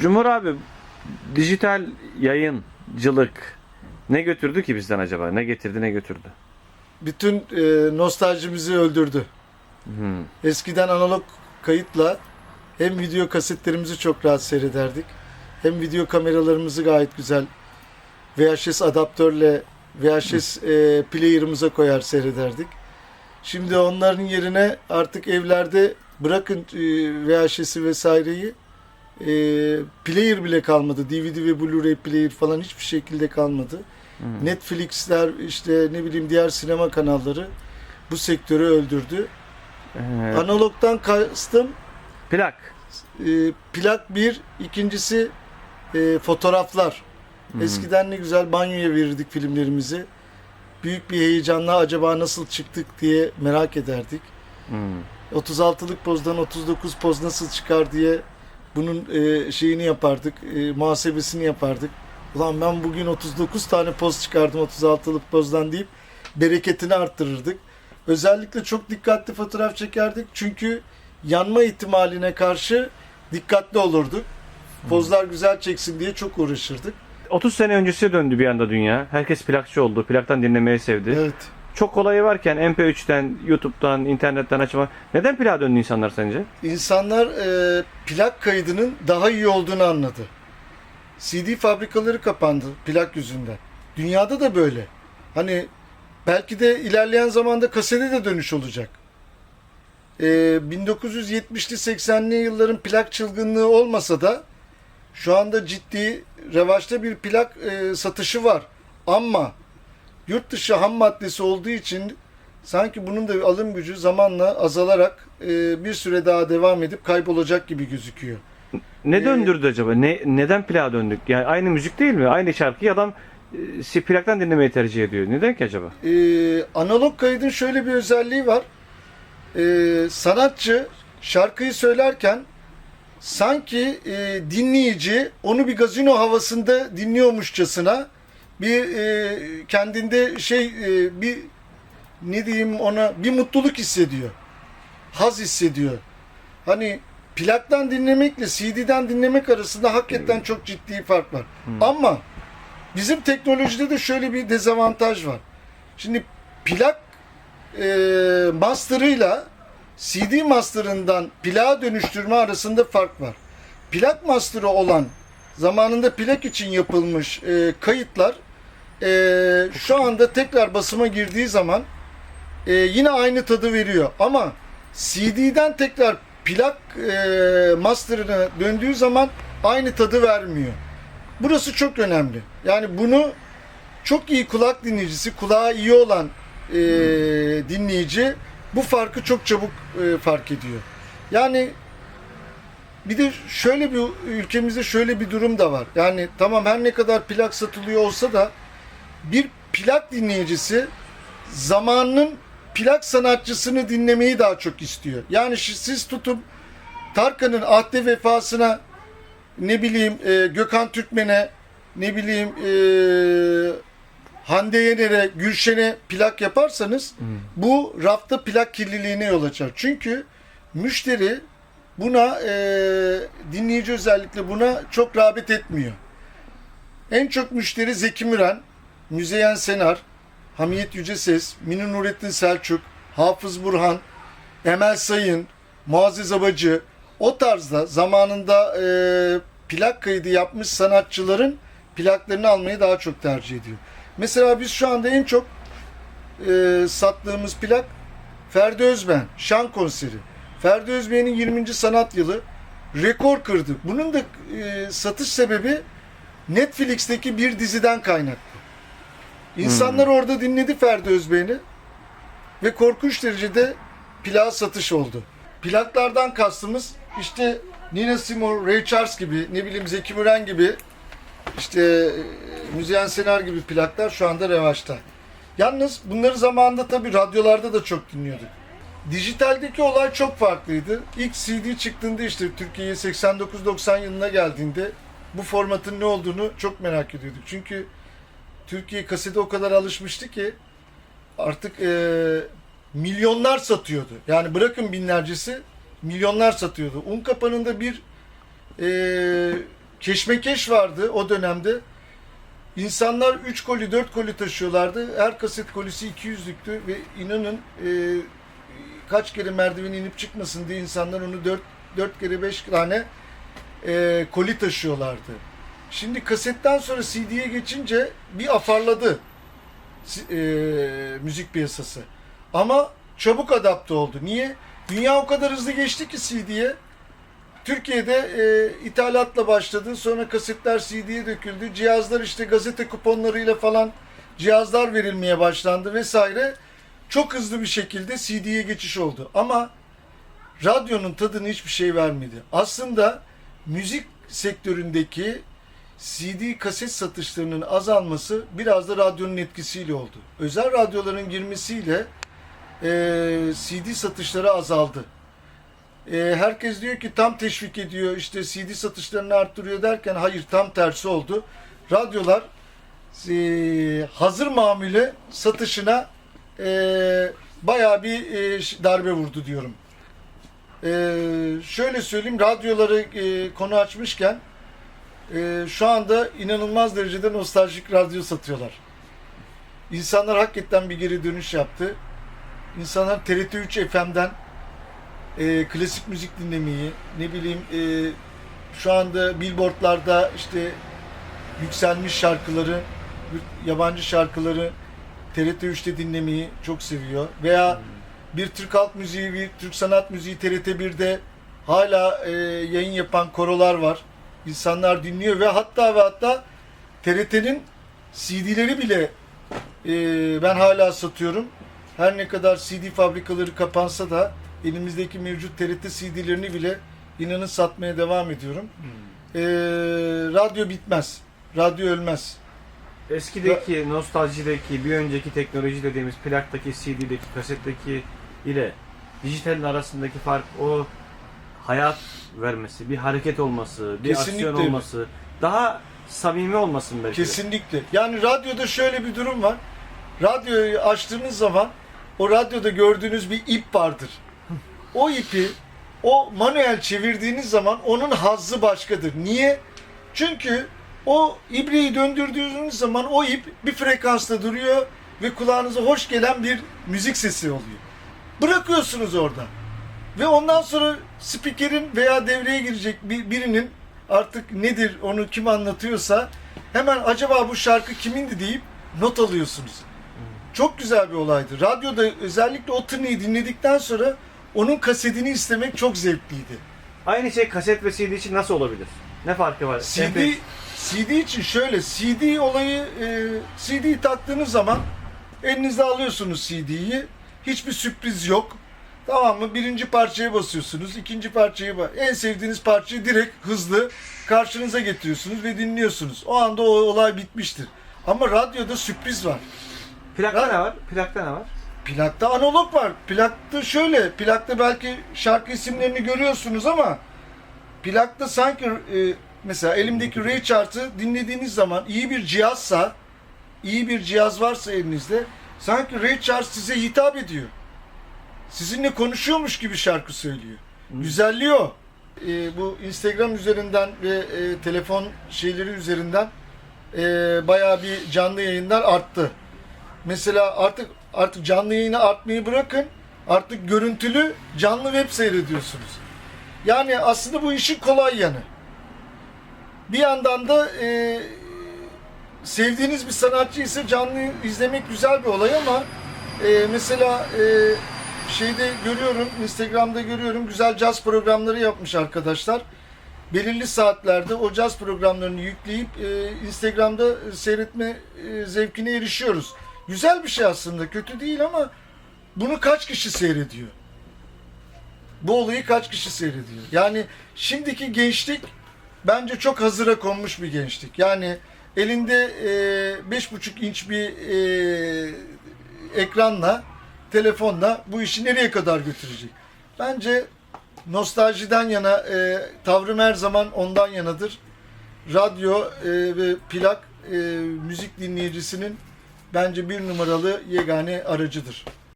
Cumhur abi dijital yayıncılık ne götürdü ki bizden acaba? Ne getirdi ne götürdü? Bütün e, nostaljimizi öldürdü. Hmm. Eskiden analog kayıtla hem video kasetlerimizi çok rahat seyrederdik. Hem video kameralarımızı gayet güzel VHS adaptörle VHS e, player'ımıza koyar seyrederdik. Şimdi onların yerine artık evlerde bırakın e, VHS'i vesaireyi e, player bile kalmadı. DVD ve Blu-ray player falan hiçbir şekilde kalmadı. Hmm. Netflix'ler işte ne bileyim diğer sinema kanalları bu sektörü öldürdü. Ee, Analogdan kastım plak. e, plak bir, ikincisi e, fotoğraflar. Hmm. Eskiden ne güzel banyoya verirdik filmlerimizi. Büyük bir heyecanla acaba nasıl çıktık diye merak ederdik. Hmm. 36'lık pozdan 39 poz nasıl çıkar diye bunun e, şeyini yapardık, e, muhasebesini yapardık. Ulan ben bugün 39 tane poz çıkardım 36'lık pozdan deyip bereketini arttırırdık. Özellikle çok dikkatli fotoğraf çekerdik çünkü yanma ihtimaline karşı dikkatli olurduk. Pozlar güzel çeksin diye çok uğraşırdık. 30 sene öncesine döndü bir anda dünya. Herkes plakçı oldu. Plaktan dinlemeyi sevdi. Evet. Çok kolayı varken MP3'ten, YouTube'dan, internetten açma. Neden plağa döndü insanlar sence? İnsanlar e, plak kaydının daha iyi olduğunu anladı. CD fabrikaları kapandı plak yüzünden. Dünyada da böyle. Hani belki de ilerleyen zamanda kasete de dönüş olacak. E, 1970'li 80'li yılların plak çılgınlığı olmasa da şu anda ciddi revaçta bir plak e, satışı var. Ama yurt dışı ham maddesi olduğu için sanki bunun da alım gücü zamanla azalarak e, bir süre daha devam edip kaybolacak gibi gözüküyor. Ne Ee, döndürdü acaba? Ne neden plağa döndük? Yani aynı müzik değil mi? Aynı şarkıyı adam e, plaktan dinlemeyi tercih ediyor. Neden ki acaba? E, analog kaydın şöyle bir özelliği var. E, sanatçı şarkıyı söylerken sanki e, dinleyici onu bir gazino havasında dinliyormuşçasına bir e, kendinde şey e, bir ne diyeyim ona bir mutluluk hissediyor. Haz hissediyor. Hani plaktan dinlemekle CD'den dinlemek arasında hakikaten çok ciddi fark var. Ama bizim teknolojide de şöyle bir dezavantaj var. Şimdi plak e, master'ıyla CD master'ından plağa dönüştürme arasında fark var. Plak master'ı olan zamanında plak için yapılmış e, kayıtlar e, şu anda tekrar basıma girdiği zaman e, yine aynı tadı veriyor. Ama CD'den tekrar plak e, master'ına döndüğü zaman aynı tadı vermiyor. Burası çok önemli. Yani bunu çok iyi kulak dinleyicisi, kulağı iyi olan e, dinleyici bu farkı çok çabuk e, fark ediyor. Yani bir de şöyle bir ülkemizde şöyle bir durum da var. Yani tamam her ne kadar plak satılıyor olsa da bir plak dinleyicisi zamanının plak sanatçısını dinlemeyi daha çok istiyor. Yani siz tutup Tarkan'ın ahde vefasına ne bileyim e, Gökhan Türkmen'e ne bileyim e, Hande Yener'e, Gülşen'e plak yaparsanız bu rafta plak kirliliğine yol açar. Çünkü müşteri buna e, dinleyici özellikle buna çok rağbet etmiyor. En çok müşteri Zeki Müren, Müzeyyen Senar, Hamiyet Yüceses, Münir Nurettin Selçuk, Hafız Burhan, Emel Sayın, Muazzez Abacı o tarzda zamanında e, plak kaydı yapmış sanatçıların plaklarını almayı daha çok tercih ediyor. Mesela biz şu anda en çok e, sattığımız plak Ferdi Özben, Şan konseri. Ferdi Özben'in 20. sanat yılı rekor kırdı. Bunun da e, satış sebebi Netflix'teki bir diziden kaynaklı. İnsanlar orada dinledi Ferdi Özben'i ve korkunç derecede plak satış oldu. Plaklardan kastımız işte Nina Simone, Ray Charles gibi, ne bileyim Zeki Müren gibi, işte e, Müzeyyen Senar gibi plaklar şu anda revaçta. Yalnız bunları zamanında tabii radyolarda da çok dinliyorduk. Dijitaldeki olay çok farklıydı. İlk CD çıktığında işte Türkiye'ye 89-90 yılına geldiğinde bu formatın ne olduğunu çok merak ediyorduk. Çünkü Türkiye kasete o kadar alışmıştı ki artık e, milyonlar satıyordu. Yani bırakın binlercesi milyonlar satıyordu. Un kapanında bir e, keşmekeş vardı o dönemde. İnsanlar 3 koli 4 koli taşıyorlardı. Her kaset kolisi 200'lüktü ve inanın e, kaç kere merdiven inip çıkmasın diye insanlar onu 4 4 kere 5 tane e, koli taşıyorlardı. Şimdi kasetten sonra CD'ye geçince bir afarladı e, müzik piyasası. Ama çabuk adapte oldu. Niye? Dünya o kadar hızlı geçti ki CD'ye. Türkiye'de e, ithalatla başladı. Sonra kasetler CD'ye döküldü. Cihazlar işte gazete kuponlarıyla falan cihazlar verilmeye başlandı vesaire. Çok hızlı bir şekilde CD'ye geçiş oldu. Ama radyonun tadını hiçbir şey vermedi. Aslında müzik sektöründeki CD kaset satışlarının azalması biraz da radyonun etkisiyle oldu. Özel radyoların girmesiyle e, CD satışları azaldı. E, herkes diyor ki tam teşvik ediyor işte CD satışlarını arttırıyor derken hayır tam tersi oldu. Radyolar e, hazır mamule satışına e, bayağı bir e, darbe vurdu diyorum. E, şöyle söyleyeyim radyoları e, konu açmışken e, şu anda inanılmaz derecede nostaljik radyo satıyorlar. İnsanlar hakikaten bir geri dönüş yaptı. İnsanlar TRT 3 FM'den e, klasik müzik dinlemeyi, ne bileyim e, şu anda billboardlarda işte yükselmiş şarkıları, yabancı şarkıları TRT 3'te dinlemeyi çok seviyor. Veya bir Türk halk müziği, bir Türk sanat müziği TRT 1'de hala e, yayın yapan korolar var. İnsanlar dinliyor ve hatta ve hatta TRT'nin CD'leri bile e, ben hala satıyorum. Her ne kadar CD fabrikaları kapansa da elimizdeki mevcut TRT CD'lerini bile inanın satmaya devam ediyorum. E, radyo bitmez. Radyo ölmez. Eskideki, nostaljideki, bir önceki teknoloji dediğimiz plaktaki, CD'deki, kasetteki ile dijitalin arasındaki fark o hayat vermesi, bir hareket olması, bir Kesinlikle aksiyon olması, daha samimi olmasın belki de. Kesinlikle. Yani radyoda şöyle bir durum var. Radyoyu açtığınız zaman o radyoda gördüğünüz bir ip vardır. O ipi o manuel çevirdiğiniz zaman onun hazzı başkadır. Niye? Çünkü o ibreyi döndürdüğünüz zaman o ip bir frekansta duruyor ve kulağınıza hoş gelen bir müzik sesi oluyor. Bırakıyorsunuz orada. Ve ondan sonra spikerin veya devreye girecek bir, birinin artık nedir onu kim anlatıyorsa hemen acaba bu şarkı kimindi deyip not alıyorsunuz. Çok güzel bir olaydı. Radyoda özellikle o tınıyı dinledikten sonra onun kasetini istemek çok zevkliydi. Aynı şey kaset ve CD için nasıl olabilir? Ne farkı var? CD MP3 CD için şöyle CD olayı e, CD taktığınız zaman elinizde alıyorsunuz CD'yi. Hiçbir sürpriz yok. Tamam mı? Birinci parçaya basıyorsunuz. ikinci parçayı ba- en sevdiğiniz parçayı direkt hızlı karşınıza getiriyorsunuz ve dinliyorsunuz. O anda o olay bitmiştir. Ama radyoda sürpriz var. Plakta ne var? Plakta ne var? Plakta analog var. Plakta şöyle. Plakta belki şarkı isimlerini görüyorsunuz ama plakta sanki e, mesela elimdeki Ray Chart'ı dinlediğiniz zaman iyi bir cihazsa iyi bir cihaz varsa elinizde sanki Ray Charles size hitap ediyor. Sizinle konuşuyormuş gibi şarkı söylüyor. Güzelliği o. E, bu Instagram üzerinden ve e, telefon şeyleri üzerinden e, bayağı bir canlı yayınlar arttı. Mesela artık artık canlı yayını artmayı bırakın. Artık görüntülü canlı web seyrediyorsunuz. Yani aslında bu işin kolay yanı. Bir yandan da e, sevdiğiniz bir sanatçı ise canlı izlemek güzel bir olay ama e, mesela e, şeyde görüyorum Instagram'da görüyorum güzel caz programları yapmış arkadaşlar. Belirli saatlerde o caz programlarını yükleyip e, Instagram'da seyretme e, zevkine erişiyoruz. Güzel bir şey aslında, kötü değil ama bunu kaç kişi seyrediyor? Bu olayı kaç kişi seyrediyor? Yani şimdiki gençlik bence çok hazıra konmuş bir gençlik. Yani elinde e, beş buçuk inç bir e, ekranla, telefonla bu işi nereye kadar götürecek? Bence nostaljiden yana e, tavrım her zaman ondan yanadır. Radyo e, ve plak e, müzik dinleyicisinin bence bir numaralı yegane aracıdır.